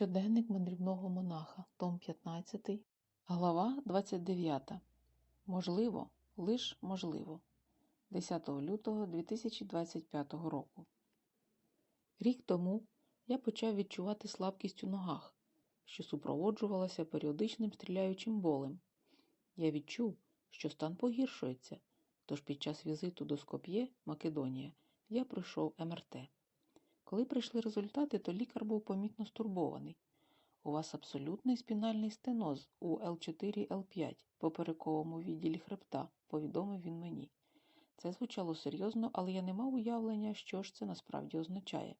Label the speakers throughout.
Speaker 1: Щоденник мандрівного монаха, том 15, глава 29. Можливо, лиш можливо. 10 лютого 2025 року. Рік тому я почав відчувати слабкість у ногах, що супроводжувалася періодичним стріляючим болем. Я відчув, що стан погіршується, тож під час візиту до Скоп'є, Македонія, я пройшов МРТ. Коли прийшли результати, то лікар був помітно стурбований. У вас абсолютний спінальний стеноз у L4-L5 поперековому відділі хребта, повідомив він мені. Це звучало серйозно, але я не мав уявлення, що ж це насправді означає.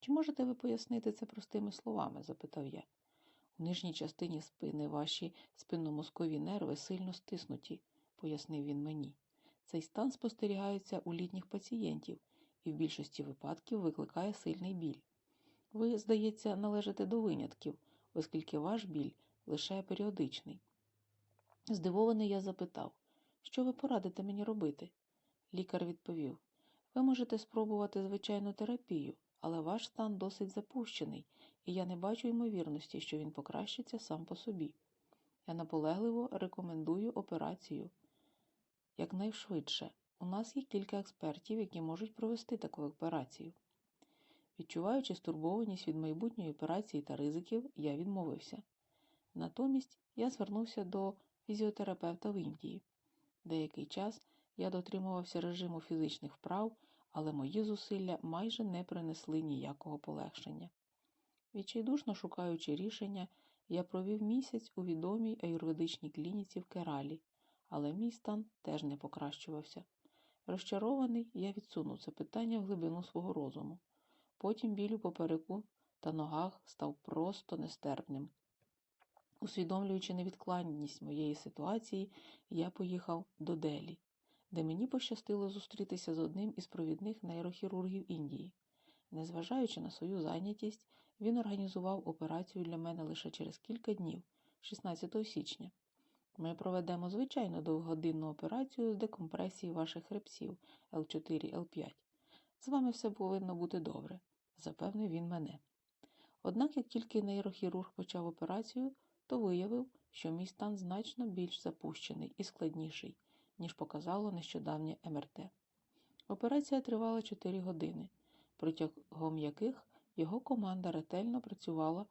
Speaker 1: Чи можете ви пояснити це простими словами? запитав я. У нижній частині спини ваші спинномозкові нерви сильно стиснуті, пояснив він мені. Цей стан спостерігається у літніх пацієнтів і в більшості випадків викликає сильний біль. Ви, здається, належите до винятків, оскільки ваш біль лише періодичний. Здивований я запитав, що ви порадите мені робити? Лікар відповів: Ви можете спробувати звичайну терапію, але ваш стан досить запущений, і я не бачу ймовірності, що він покращиться сам по собі. Я наполегливо рекомендую операцію якнайшвидше. У нас є кілька експертів, які можуть провести таку операцію. Відчуваючи стурбованість від майбутньої операції та ризиків, я відмовився. Натомість я звернувся до фізіотерапевта в Індії. Деякий час я дотримувався режиму фізичних вправ, але мої зусилля майже не принесли ніякого полегшення. Відчайдушно шукаючи рішення, я провів місяць у відомій аюрведичній клініці в Кералі, але мій стан теж не покращувався. Розчарований, я відсунув це питання в глибину свого розуму. Потім біль у попереку та ногах став просто нестерпним. Усвідомлюючи невідкладність моєї ситуації, я поїхав до Делі, де мені пощастило зустрітися з одним із провідних нейрохірургів Індії. Незважаючи на свою зайнятість, він організував операцію для мене лише через кілька днів, 16 січня. Ми проведемо звичайно довгогодинну операцію з декомпресії ваших хребців L4, L5. З вами все повинно бути добре, запевнив він мене. Однак, як тільки нейрохірург почав операцію, то виявив, що мій стан значно більш запущений і складніший, ніж показало нещодавнє МРТ. Операція тривала 4 години, протягом яких його команда ретельно працювала,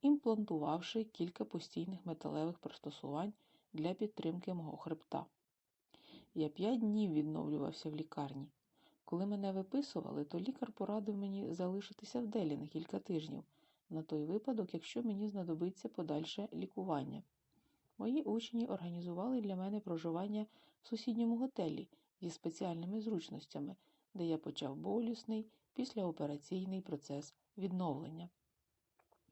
Speaker 1: імплантувавши кілька постійних металевих пристосувань для підтримки мого хребта. Я п'ять днів відновлювався в лікарні. Коли мене виписували, то лікар порадив мені залишитися в делі на кілька тижнів, на той випадок, якщо мені знадобиться подальше лікування. Мої учні організували для мене проживання в сусідньому готелі зі спеціальними зручностями, де я почав болісний післяопераційний процес відновлення.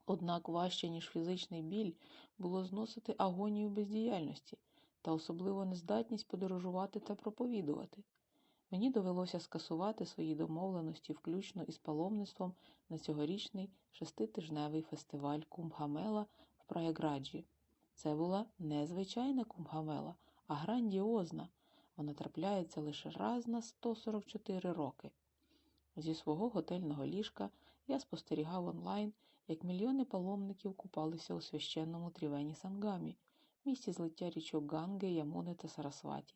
Speaker 1: Однак важче, ніж фізичний біль, було зносити агонію бездіяльності та особливо нездатність подорожувати та проповідувати. Мені довелося скасувати свої домовленості, включно із паломництвом на цьогорічний шеститижневий фестиваль Кумбгамела в Праяграджі. Це була не звичайна Кумбгамела, а грандіозна. Вона трапляється лише раз на 144 роки. Зі свого готельного ліжка я спостерігав онлайн, як мільйони паломників купалися у священному трівені Сангамі, місті злиття річок Ганги, Ямуни та Сарасваті.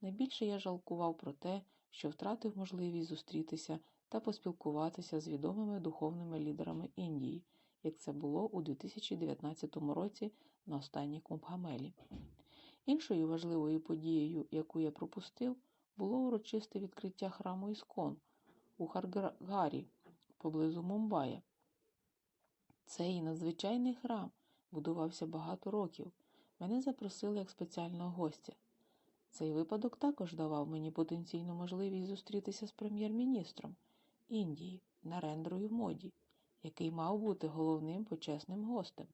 Speaker 1: Найбільше я жалкував про те, що втратив можливість зустрітися та поспілкуватися з відомими духовними лідерами Індії, як це було у 2019 році на останній Кумбгамелі. Іншою важливою подією, яку я пропустив, було урочисте відкриття храму Іскон у Харгарі поблизу Мумбая. Цей надзвичайний храм будувався багато років. Мене запросили як спеціального гостя. Цей випадок також давав мені потенційну можливість зустрітися з прем'єр-міністром Індії Нарендрою Моді, який мав бути головним почесним гостем.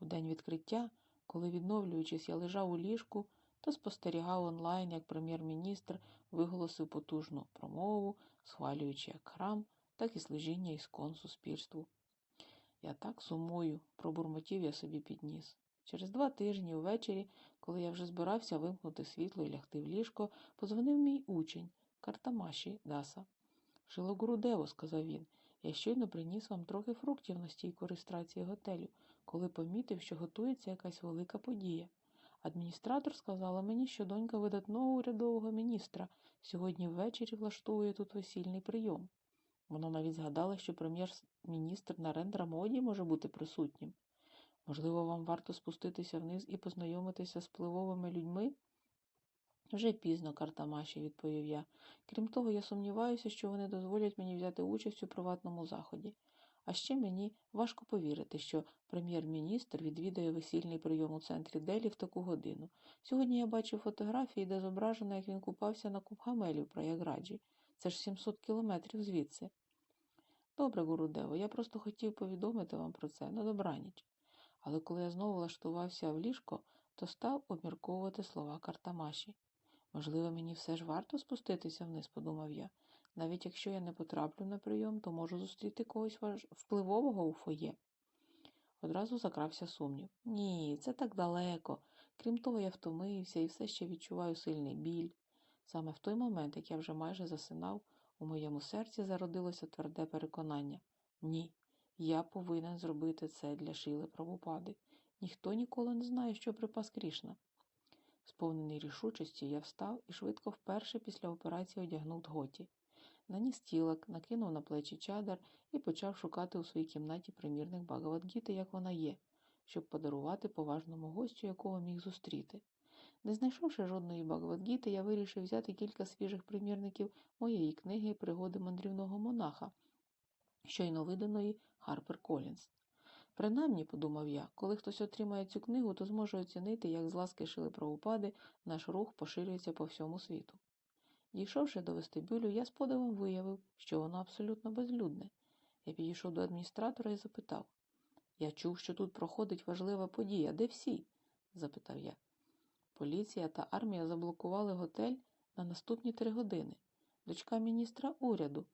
Speaker 1: У день відкриття, коли, відновлюючись, я лежав у ліжку, то спостерігав онлайн, як прем'єр-міністр виголосив потужну промову, схвалюючи як храм, так і служіння іскон суспільству. Я так сумую, пробурмотів я собі підніс. Через два тижні увечері, коли я вже збирався вимкнути світло і лягти в ліжко, позвонив мій учень Картамаші Даса. Шилогурудево, сказав він, Я щойно приніс вам трохи фруктів на стійку реєстрації готелю, коли помітив, що готується якась велика подія. Адміністратор сказала мені, що донька видатного урядового міністра сьогодні ввечері влаштовує тут весільний прийом. Вона навіть згадала, що прем'єр-міністр Нарендра Моді може бути присутнім. Можливо, вам варто спуститися вниз і познайомитися з впливовими людьми? Вже пізно, Картамаші, відповів я. Крім того, я сумніваюся, що вони дозволять мені взяти участь у приватному заході. А ще мені важко повірити, що прем'єр-міністр відвідає весільний прийом у центрі Делі в таку годину. Сьогодні я бачив фотографії, де зображено, як він купався на Кубхамелі в Праяграджі. Це ж 700 кілометрів звідси. Добре, Гурудево, я просто хотів повідомити вам про це на добраніч. Але коли я знову влаштувався в ліжко, то став обмірковувати слова Картамаші. Можливо, мені все ж варто спуститися вниз, подумав я. Навіть якщо я не потраплю на прийом, то можу зустріти когось впливового у фоє. Одразу закрався сумнів. Ні, це так далеко. Крім того, я втомився і все ще відчуваю сильний біль. Саме в той момент, як я вже майже засинав, у моєму серці зародилося тверде переконання ні, я повинен зробити це для Шіли Правопади. Ніхто ніколи не знає, що припас Крішна. Сповнений рішучості, я встав і швидко вперше після операції одягнув дготі. Наніс тілок, накинув на плечі чадар і почав шукати у своїй кімнаті примірник Багавадгіти, як вона є, щоб подарувати поважному гостю, якого міг зустріти. Не знайшовши жодної Багавадгіти, я вирішив взяти кілька свіжих примірників моєї книги Пригоди мандрівного монаха, щойно виданої Харпер Колінс. Принаймні, подумав я, коли хтось отримає цю книгу, то зможе оцінити, як з ласки шили правопади наш рух поширюється по всьому світу. Дійшовши до вестибюлю, я з подивом виявив, що воно абсолютно безлюдне. Я підійшов до адміністратора і запитав Я чув, що тут проходить важлива подія. Де всі? запитав я. Поліція та армія заблокували готель на наступні три години. Дочка міністра уряду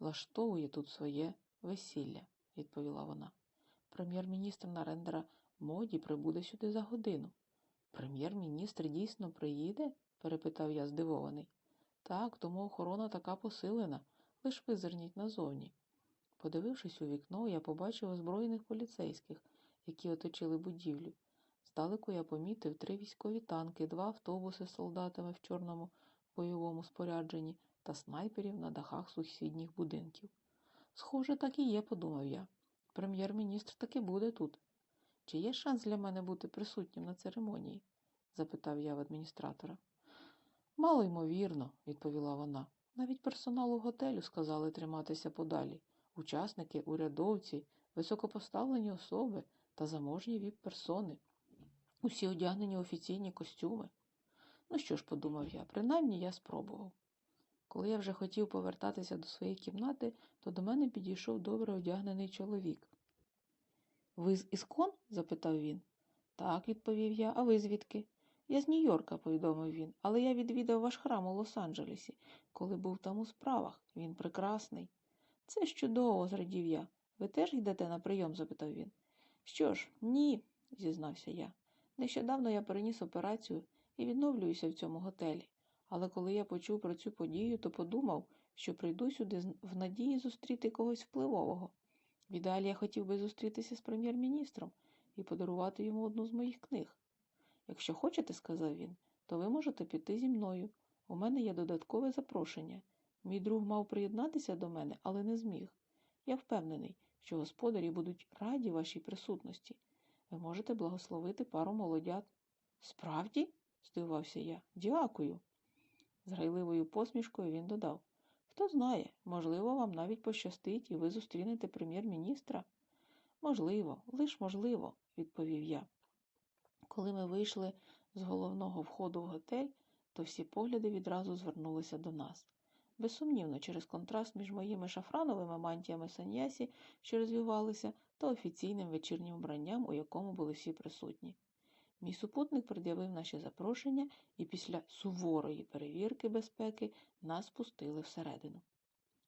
Speaker 1: влаштовує тут своє весілля, відповіла вона. Прем'єр-міністр Нарендера Моді прибуде сюди за годину. Прем'єр-міністр дійсно приїде? перепитав я здивований. Так, тому охорона така посилена, лиш визирніть назовні. Подивившись у вікно, я побачив озброєних поліцейських, які оточили будівлю. Здалеку я помітив три військові танки, два автобуси з солдатами в чорному бойовому спорядженні та снайперів на дахах сусідніх будинків. Схоже, так і є, подумав я. Прем'єр-міністр таки буде тут. Чи є шанс для мене бути присутнім на церемонії? запитав я в адміністратора. Мало ймовірно, відповіла вона. Навіть персоналу готелю сказали триматися подалі. Учасники, урядовці, високопоставлені особи та заможні віп-персони. Усі одягнені офіційні костюми. Ну що ж, подумав я, принаймні я спробував. Коли я вже хотів повертатися до своєї кімнати, то до мене підійшов добре одягнений чоловік. Ви з Іскон? запитав він. Так, відповів я, а ви звідки? Я з Нью-Йорка, повідомив він, але я відвідав ваш храм у Лос-Анджелесі, коли був там у справах. Він прекрасний. Це чудово, зрадів я. Ви теж йдете на прийом? запитав він. Що ж, ні, зізнався я. Нещодавно я переніс операцію і відновлююся в цьому готелі. Але коли я почув про цю подію, то подумав, що прийду сюди в надії зустріти когось впливового. В ідеалі я хотів би зустрітися з прем'єр-міністром і подарувати йому одну з моїх книг. Якщо хочете, сказав він, то ви можете піти зі мною. У мене є додаткове запрошення. Мій друг мав приєднатися до мене, але не зміг. Я впевнений, що господарі будуть раді вашій присутності. Ви можете благословити пару молодят. Справді? здивувався я. Дякую. З грайливою посмішкою він додав Хто знає, можливо, вам навіть пощастить, і ви зустрінете прем'єр-міністра? Можливо, лиш можливо, відповів я. Коли ми вийшли з головного входу в готель, то всі погляди відразу звернулися до нас. Безсумнівно, через контраст між моїми шафрановими мантіями саньясі, що розвивалися, та офіційним вечірнім вбранням, у якому були всі присутні. Мій супутник пред'явив наші запрошення, і після суворої перевірки безпеки нас пустили всередину.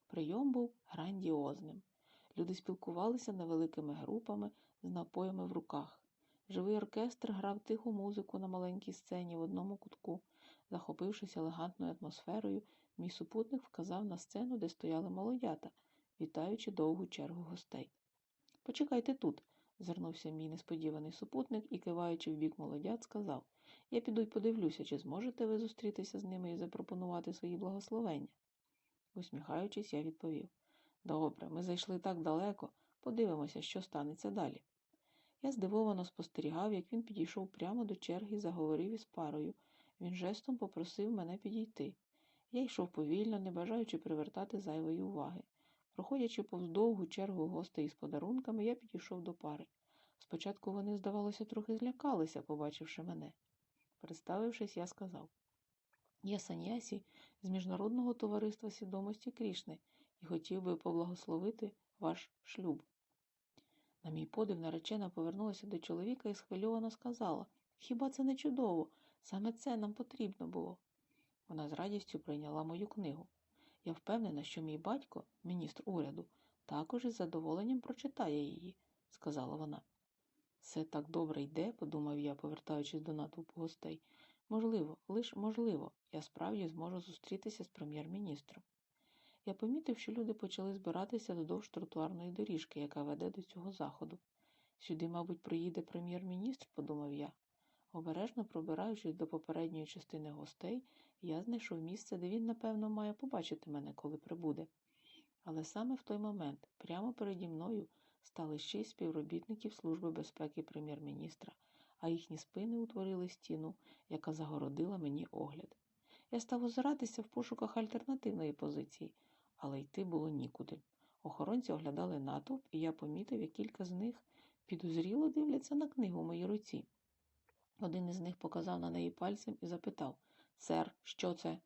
Speaker 1: Прийом був грандіозним. Люди спілкувалися невеликими групами з напоями в руках. Живий оркестр грав тиху музику на маленькій сцені в одному кутку. Захопившись елегантною атмосферою, мій супутник вказав на сцену, де стояли молодята, вітаючи довгу чергу гостей. Почекайте тут, звернувся мій несподіваний супутник і, киваючи в бік молодят, сказав Я піду й подивлюся, чи зможете ви зустрітися з ними і запропонувати свої благословення. Усміхаючись, я відповів Добре, ми зайшли так далеко, подивимося, що станеться далі. Я здивовано спостерігав, як він підійшов прямо до черги і заговорив із парою. Він жестом попросив мене підійти. Я йшов повільно, не бажаючи привертати зайвої уваги. Проходячи повз довгу чергу гостей із подарунками, я підійшов до пари. Спочатку вони, здавалося, трохи злякалися, побачивши мене. Представившись, я сказав Я Санясі з Міжнародного товариства свідомості Крішни і хотів би поблагословити ваш шлюб. На мій подив наречена повернулася до чоловіка і схвильовано сказала Хіба це не чудово? Саме це нам потрібно було. Вона з радістю прийняла мою книгу. Я впевнена, що мій батько, міністр уряду, також із задоволенням прочитає її, сказала вона. Все так добре йде, подумав я, повертаючись до натовпу гостей. Можливо, лиш можливо, я справді зможу зустрітися з прем'єр-міністром. Я помітив, що люди почали збиратися додовж тротуарної доріжки, яка веде до цього заходу. Сюди, мабуть, приїде прем'єр-міністр, подумав я. Обережно пробираючись до попередньої частини гостей, я знайшов місце, де він, напевно, має побачити мене, коли прибуде. Але саме в той момент, прямо переді мною, стали шість співробітників Служби безпеки прем'єр-міністра, а їхні спини утворили стіну, яка загородила мені огляд. Я став озиратися в пошуках альтернативної позиції, але йти було нікуди. Охоронці оглядали натовп, і я помітив, як кілька з них підозріло дивляться на книгу в моїй руці. Один із них показав на неї пальцем і запитав Сер, що це?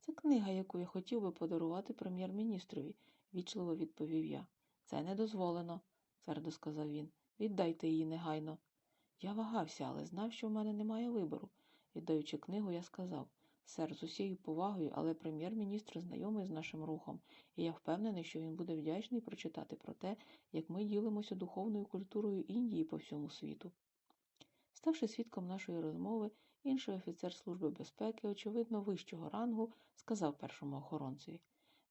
Speaker 1: Це книга, яку я хотів би подарувати прем'єр-міністрові, вічливо відповів я. Це не дозволено, твердо сказав він. Віддайте її негайно. Я вагався, але знав, що в мене немає вибору. Віддаючи книгу, я сказав Сер, з усією повагою, але прем'єр-міністр знайомий з нашим рухом, і я впевнений, що він буде вдячний прочитати про те, як ми ділимося духовною культурою Індії по всьому світу. Ставши свідком нашої розмови, інший офіцер Служби безпеки, очевидно, вищого рангу, сказав першому охоронцеві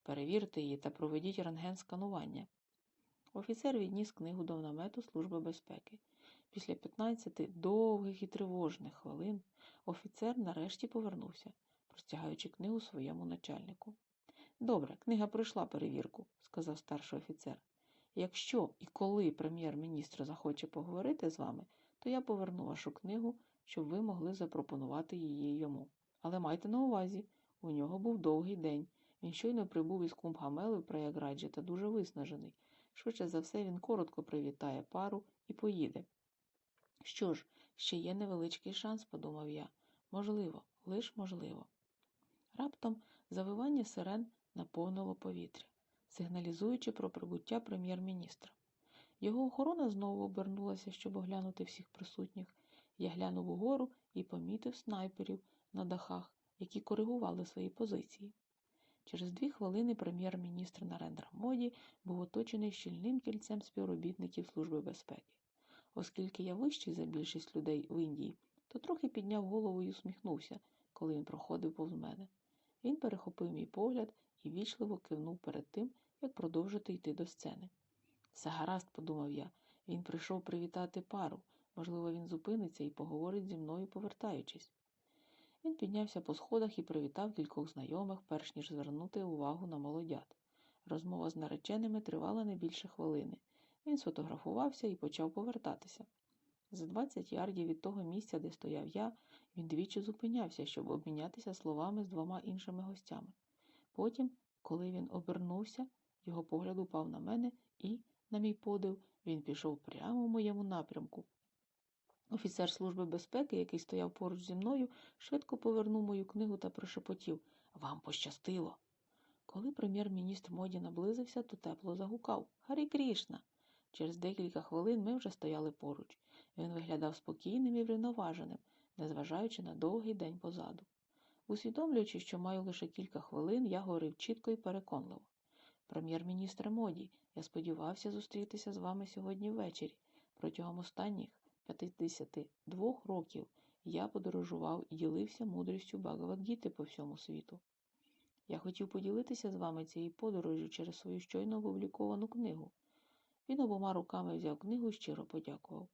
Speaker 1: Перевірте її та проведіть рентген-сканування. Офіцер відніс книгу до намету Служби безпеки. Після 15 довгих і тривожних хвилин офіцер нарешті повернувся, простягаючи книгу своєму начальнику. Добре, книга пройшла перевірку, сказав старший офіцер. Якщо і коли прем'єр-міністр захоче поговорити з вами, то я поверну вашу книгу, щоб ви могли запропонувати її йому. Але майте на увазі, у нього був довгий день. Він щойно прибув із Кумбгамели в Праяграджі та дуже виснажений. Швидше за все, він коротко привітає пару і поїде. Що ж, ще є невеличкий шанс, подумав я. Можливо, лиш можливо. Раптом завивання сирен наповнило повітря, сигналізуючи про прибуття прем'єр-міністра. Його охорона знову обернулася, щоб оглянути всіх присутніх. Я глянув угору і помітив снайперів на дахах, які коригували свої позиції. Через дві хвилини прем'єр-міністр Нарендра Моді був оточений щільним кільцем співробітників Служби безпеки. Оскільки я вищий за більшість людей в Індії, то трохи підняв голову і усміхнувся, коли він проходив повз мене. Він перехопив мій погляд і вічливо кивнув перед тим, як продовжити йти до сцени. Все гаразд, подумав я, він прийшов привітати пару. Можливо, він зупиниться і поговорить зі мною, повертаючись. Він піднявся по сходах і привітав кількох знайомих, перш ніж звернути увагу на молодят. Розмова з нареченими тривала не більше хвилини. Він сфотографувався і почав повертатися. За 20 ярдів від того місця, де стояв я, він двічі зупинявся, щоб обмінятися словами з двома іншими гостями. Потім, коли він обернувся, його погляд упав на мене і, на мій подив, він пішов прямо в моєму напрямку. Офіцер Служби безпеки, який стояв поруч зі мною, швидко повернув мою книгу та прошепотів Вам пощастило. Коли прем'єр-міністр моді наблизився, то тепло загукав Гарі Крішна. Через декілька хвилин ми вже стояли поруч. Він виглядав спокійним і врівноваженим, незважаючи на довгий день позаду. Усвідомлюючи, що маю лише кілька хвилин, я говорив чітко і переконливо. Прем'єр-міністр моді, я сподівався зустрітися з вами сьогодні ввечері. Протягом останніх 52 років я подорожував і ділився мудрістю Багавадгіти по всьому світу. Я хотів поділитися з вами цією подорожю через свою щойно опубліковану книгу. Він обома руками взяв книгу і щиро подякував.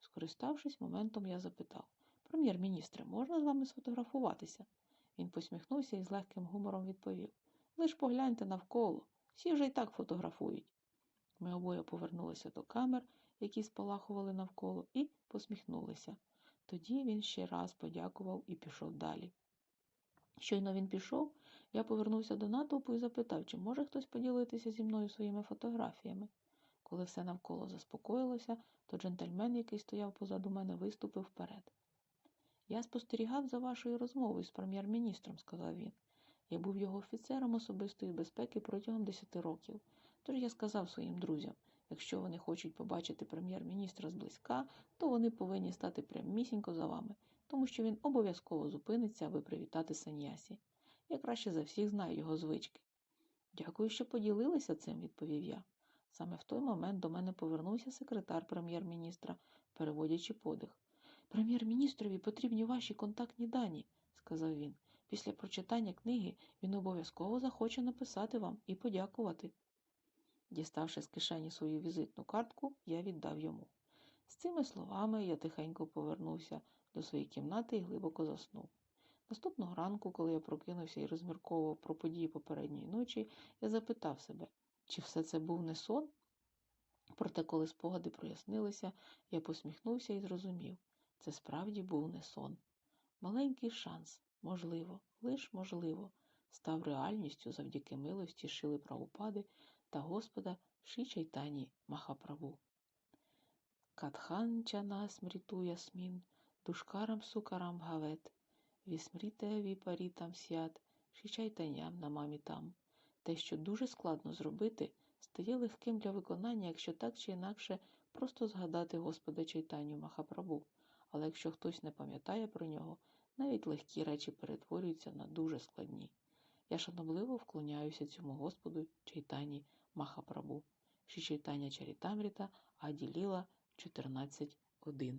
Speaker 1: Скориставшись моментом, я запитав Прем'єр-міністре, можна з вами сфотографуватися? Він посміхнувся і з легким гумором відповів Лиш погляньте навколо, всі вже й так фотографують. Ми обоє повернулися до камер, які спалахували навколо, і посміхнулися. Тоді він ще раз подякував і пішов далі. Щойно він пішов, я повернувся до натовпу і запитав, чи може хтось поділитися зі мною своїми фотографіями. Коли все навколо заспокоїлося, то джентльмен, який стояв позаду мене, виступив вперед. Я спостерігав за вашою розмовою з прем'єр-міністром, сказав він. Я був його офіцером особистої безпеки протягом десяти років. Тож я сказав своїм друзям, якщо вони хочуть побачити прем'єр-міністра зблизька, то вони повинні стати прямісінько за вами, тому що він обов'язково зупиниться, аби привітати Саньясі. Я краще за всіх знаю його звички. Дякую, що поділилися цим, відповів я. Саме в той момент до мене повернувся секретар прем'єр-міністра, переводячи подих. Прем'єр-міністрові потрібні ваші контактні дані, сказав він. Після прочитання книги він обов'язково захоче написати вам і подякувати. Діставши з кишені свою візитну картку, я віддав йому. З цими словами я тихенько повернувся до своєї кімнати і глибоко заснув. Наступного ранку, коли я прокинувся і розмірковував про події попередньої ночі, я запитав себе, чи все це був не сон? Проте, коли спогади прояснилися, я посміхнувся і зрозумів це справді був не сон. Маленький шанс, можливо, лиш можливо, став реальністю завдяки милості Шили Правопади та Господа Ші Чайтані Махаправу. Катхан чана смріту ясмін, душкарам сукарам гавет, вісмріте віпарітам сят, шичайтаням намамітам. Те, що дуже складно зробити, стає легким для виконання, якщо так чи інакше просто згадати Господа Чайтаню Махапрабу. Але якщо хтось не пам'ятає про нього, навіть легкі речі перетворюються на дуже складні. Я шанобливо вклоняюся цьому Господу Чайтані Махапрабу. Ші Чайтання Чарітамріта Аділіла 14.1